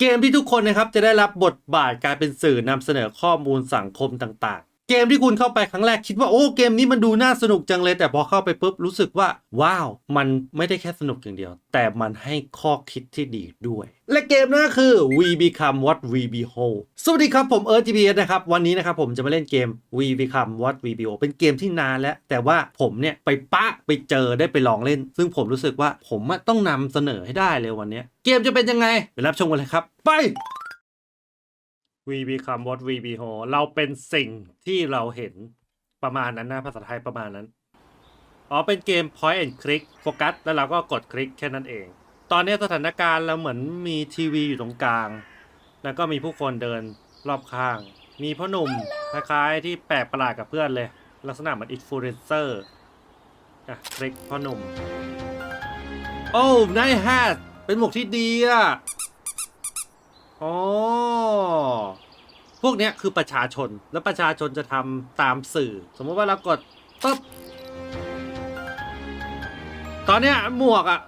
เกมที่ทุกคนนะครับจะได้รับบทบาทการเป็นสื่อนำเสนอข้อมูลสังคมต่างๆ เกมที่คุณเข้าไปครั้งแรกคิดว่าโอ้เกมนี้มันดูน่าสนุกจังเลย แต่พอเข้าไปปุ๊บรู้สึกว่า ว้าว มันไม่ได้แค่สนุกอย่างเดียว แต่มันให้ข้อคิดที่ดีด้วย และเกมนั้นคือ We Become What We Behold สวัสดีครับผมเอิร์ธ GPS นะครับ วันนี้นะครับผมจะมาเล่นเกม We Become What We Behold เป็นเกมที่นานแล้ว แต่ว่าผมเนี่ยไปปะไปเจอได้ไปลองเล่น ซึ่งผมรู้สึกว่าผมต้องนำเสนอให้ได้เลยวันนี้เกมจะเป็นยังไงไปรับชมกันเลยครับ ไป We become what we behold เราเป็นสิ่งที่เราเห็นประมาณนั้นนะภาษาไทยประมาณนั้น อ๋อ เป็นเกม point and click โฟกัส แล้วเราก็กดคลิกแค่นั้นเอง ตอนนี้สถานการณ์เราเหมือนมีทีวีอยู่ตรงกลาง แล้วก็มีผู้คนเดินรอบข้าง มีพ่อหนุ่มคล้ายๆที่แปลกประหลาดกับเพื่อนเลย ลักษณะเหมือนอินฟลูเอนเซอร์อะคลิกพ่อหนุ่ม โอ้นายแฮทเป็นหมวกที่ดีอะอ๋อ วกเนี้ยคือประชาชนแล้วประชาชนจะทำตามสื่อ สมมติว่าเรากดปุ๊บตอนเนี้ยหมวกอะ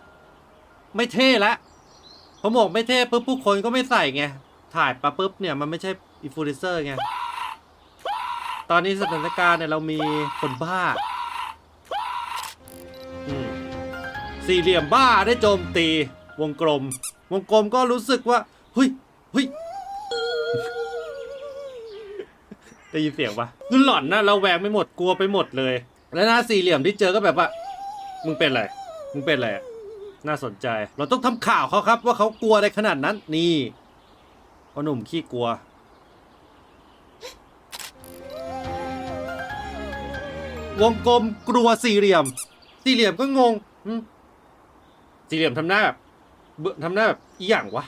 ไม่เท่แล้วพอหมวกไม่เท่ปุ๊บผู้คนก็ไม่ใส่ไงถ่ายปะปุ๊บเนี่ยมันไม่ใช่อินฟลูเอนเซอร์ไงตอนนี้สถานการณ์เนี่ยเรามีคนบ้าสี่เหลี่ยมบ้าได้โจมตีวงกลม วงกลมก็รู้สึกว่าเฮ้ยเฮ้ย ได้ยินเสียงปะคือหล่อนนะเราแวงไม่หมดกลัวไปหมดเลย แล้วหน้าสี่เหลี่ยมที่เจอก็แบบว่า มึงเป็นอะไร มึงเป็นอะไรน่าสนใจ เราต้องทำข่าวเขาครับ ว่าเขากลัวอะไรขนาดนั้น นี่พ่อหนุ่มขี้กลัว วงกลมกลัวสี่เหลี่ยม สี่เหลี่ยมก็งงสี่เหลี่ยมทำหน้าแบบเบื่อทำหน้าแบบอีหยังวะ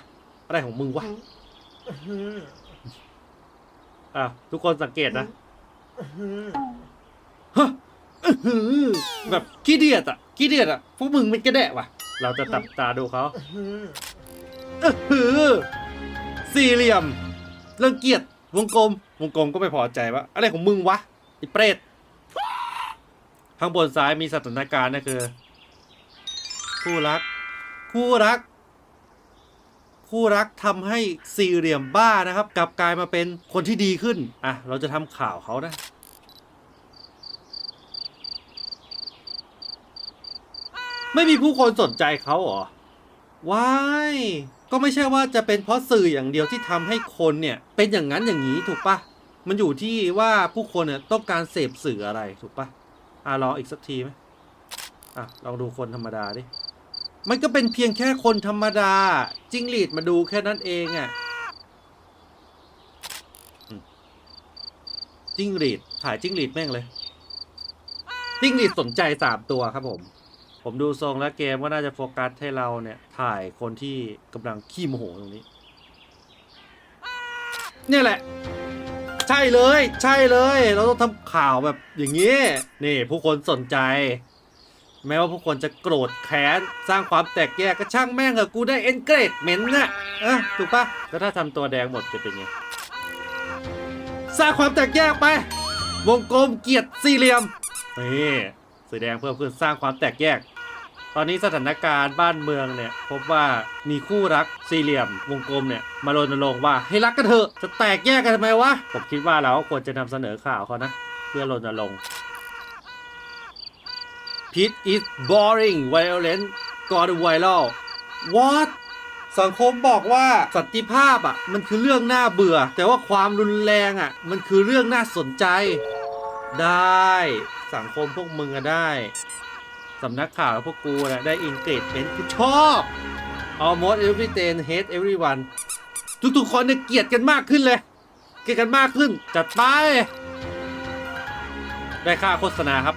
อะไรของมึงวะ อะทุกคนสังเกตนะฮะอื้อหือแบบขี้เดียดอะขี้เดียดอะพวกมึงเป็นกระแดะว่ะ เราจะตับตาดูเขาอื้อหือสี่เหลี่ยมรังเกียจวงกลม วงกลมก็ไม่พอใจว่าอะไรของมึงวะไอ้เปรตข้างบนซ้ายมีสถานการณ์นะคือ คู่รัก คู่รัก คู่รักทำให้สี่เหลี่ยมบ้านะครับ กลับกลายมาเป็นคนที่ดีขึ้น อะ เราจะทำข่าวเขานะไม่มีผู้คนสนใจเขาเหรอว้ายก็ไม่ใช่ว่าจะเป็นเพราะสื่ออย่างเดียวที่ทำให้คนเนี่ย เป็นอย่างนั้นอย่างนี้ถูกปะมันอยู่ที่ว่าผู้คนเนี่ยต้องการเสพสื่ออะไรถูกปะอะลองอีกสักทีไหมอะลองดูคนธรรมดาดิ มันก็เป็นเพียงแค่คนธรรมดา จิ้งหรีดมาดูแค่นั้นเองอะ่ะจิ้งหรีดถ่ายจิ้งหรีดแม่งเลย จิ้งหรีดสนใจสามตัวครับผม ผมดูทรงแล้วเกมว่าน่าจะโฟกัสให้เราเนี่ย ถ่ายคนที่กำลังขี้โมโหตรงนี้ เนี่ยแหละ ใช่เลย ใช่เลย เราต้องทำข่าวแบบอย่างนี้ นี่ ผู้คนสนใจ แม้ว่าผู้คนจะโกรธแค้นสร้างความแตกแยกก็ช่างแม่งเถอะกูได้เอนเกรดเมนต์น่ะเอะถูกปะแล้วถ้าทำตัวแดงหมดจะเป็นไงสร้างความแตกแยกไป วงกลมเกียรติสี่เหลี่ยมนี่สีแดงเพิ่มขึ้นสร้างความแตกแยก ตอนนี้สถานการณ์บ้านเมืองเนี่ยพบว่ามีคู่รักสี่เหลี่ยม วงกลมเนี่ยมารณรงค์ว่าให้รักกันเถอะจะแตกแยกกันทำไมวะผมคิดว่าเราควรจะนำเสนอข่าวเขานะ เพื่อรณรงค์ Pit is boring violent gone viral what สังคมบอกว่าสันติภาพอะ มันคือเรื่องน่าเบื่อ แต่ว่าความรุนแรงอะ มันคือเรื่องน่าสนใจ ได้ สังคมพวกมึงอะได้ สำนักข่าวพวกกูนะได้อินเกรดเป็นกูชอบ almost everything hate everyone ทุกๆคนเนี่ยเกลียดกันมากขึ้นเลย เกลียดกันมากขึ้น จัดไป ได้ค่าโฆษณาครับ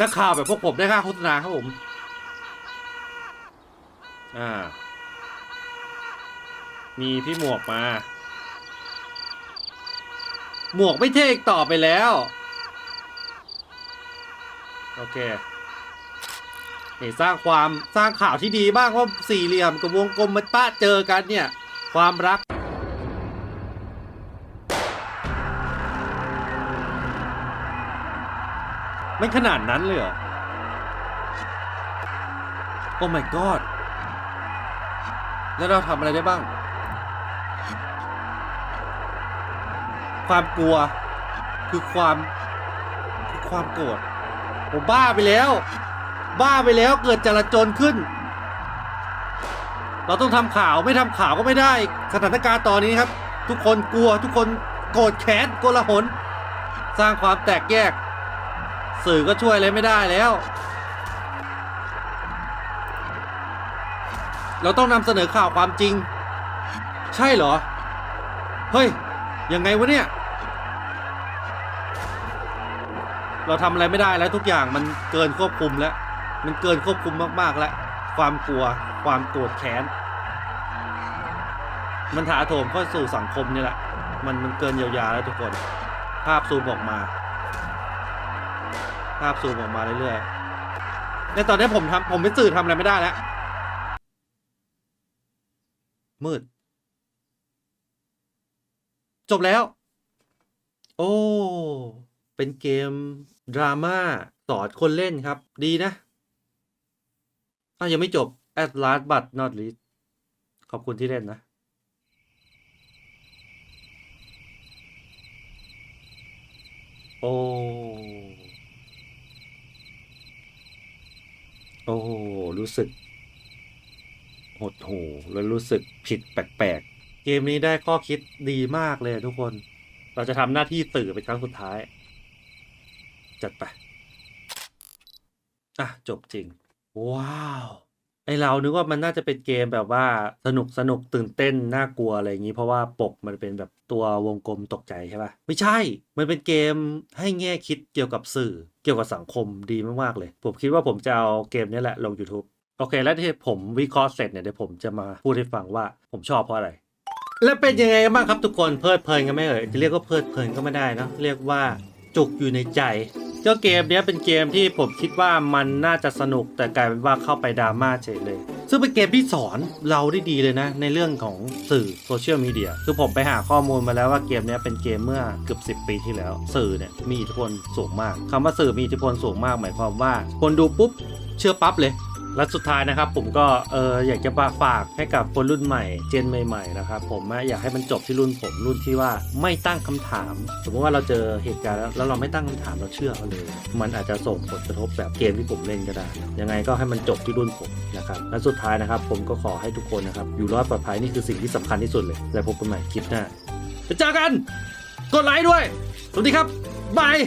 นักข่าวแบบพวกผมได้ค่าโฆษณาครับผม อ่า มีพี่หมวกมา หมวกไม่เท่อีกต่อไปแล้ว โอเคนี่สร้างความสร้างข่าวที่ดีบ้างว่าสี่เหลี่ยมกับวงกลมมันปะเจอกันเนี่ย ความรัก ม่ขนาดนั้นเลยเหรอ โอ้ my god แล้วเราทำอะไรได้บ้าง ความกลัว คือความคือความโกรธผมบ้าไปแล้ว บ้าไปแล้วเกิดจลาจลขึ้น เราต้องทำข่าวไม่ทำข่าวก็ไม่ได้ สถานการณ์ตอนนี้ครับ ทุกคนกลัวทุกคนโกรธแค้นโกลาหลสร้างความแตกแยก สื่อก็ช่วยอะไรไม่ได้แล้ว เราต้องนำเสนอข่าวความจริง ใช่เหรอ เฮ้ย ยังไงวะเนี่ย เราทำอะไรไม่ได้แล้วทุกอย่างมันเกินควบคุมแล้ว มันเกินควบคุมมากๆแล้ว ความกลัว ความโกรธแค้น มันถาโถมเข้าสู่สังคมนี่แหละ มันมันเกินเยียวยาแล้วทุกคน ภาพซูมออกมา ภาพซูมออกมาเรื่อยๆในตอนนี้ผมทำผมเป็นสื่อทำอะไรไม่ได้แล้ว มืด จบแล้ว โอ้ เป็นเกม ดราม่าสอนคนเล่นครับ ดีนะอ้าวยังไม่จบ at last but not least ขอบคุณที่เล่นนะโอ้ โอ้รู้สึก หดหูแล้วรู้สึกผิดแปลกๆ เกมนี้ได้ข้อคิดดีมากเลยทุกคน เราจะทำหน้าที่สื่อเป็นครั้งสุดท้าย จัดไป อะ จบจริง ว้าว ไอเรานึกว่ามันน่าจะเป็นเกมแบบว่าสนุกสนุกตื่นเต้นน่ากลัวอะไรอย่างนี้ เพราะว่าปกมันเป็นแบบตัววงกลมตกใจใช่ปะไม่ใช่ มันเป็นเกมให้แง่คิดเกี่ยวกับสื่อเกี่ยวกับสังคมดีมากๆเลย ผมคิดว่าผมจะเอาเกมนี้แหละลง YouTube โอเค แล้วที่ผมวิเคราะห์เสร็จเนี่ยเดี๋ยวผมจะมาพูดให้ฟังว่าผมชอบเพราะอะไร แล้วเป็นยังไงบ้างครับทุกคนเพลิดเพลินกันไหมเอ่ยจะเรียกว่าเพลิดเพลินก็ไม่ได้นะเรียกว่าจุกอยู่ในใจ เจ้าเกมนี้เป็นเกมที่ผมคิดว่ามันน่าจะสนุกแต่กลายเป็นว่าเข้าไปดราม่าเฉยเลย ซึ่งเป็นเกมที่สอนเราได้ดีเลยนะ ในเรื่องของสื่อโซเชียลมีเดียคือผมไปหาข้อมูลมาแล้วว่าเกมนี้เป็นเกมเมื่อเกือบ 10 ปีที่แล้ว สื่อเนี่ยมีอิทธิพลสูงมากคำว่าสื่อมีอิทธิพลสูงมาก หมายความว่าคนดูปุ๊บเชื่อปั๊บเลย และสุดท้ายนะครับผมก็เอออยากจะฝากให้กับคนรุ่นใหม่ เจนใหม่ๆนะครับผมอะอยากให้มันจบที่รุ่นผมรุ่นที่ว่าไม่ตั้งคำถาม สมมติว่าเราเจอเหตุการณ์แล้วเราไม่ตั้งคำถามเราเชื่อเขาเลย มันอาจจะส่งผลกระทบแบบเกมที่ผมเล่นก็ได้ ยังไงก็ให้มันจบที่รุ่นผมนะครับและสุดท้ายนะครับ ผมก็ขอให้ทุกคนนะครับอยู่รอดปลอดภัยนี่คือสิ่งที่สำคัญที่สุดเลยแล้วพบกันใหม่คลิปหน้าเจอกัน กดไลค์ด้วย สวัสดีครับบาย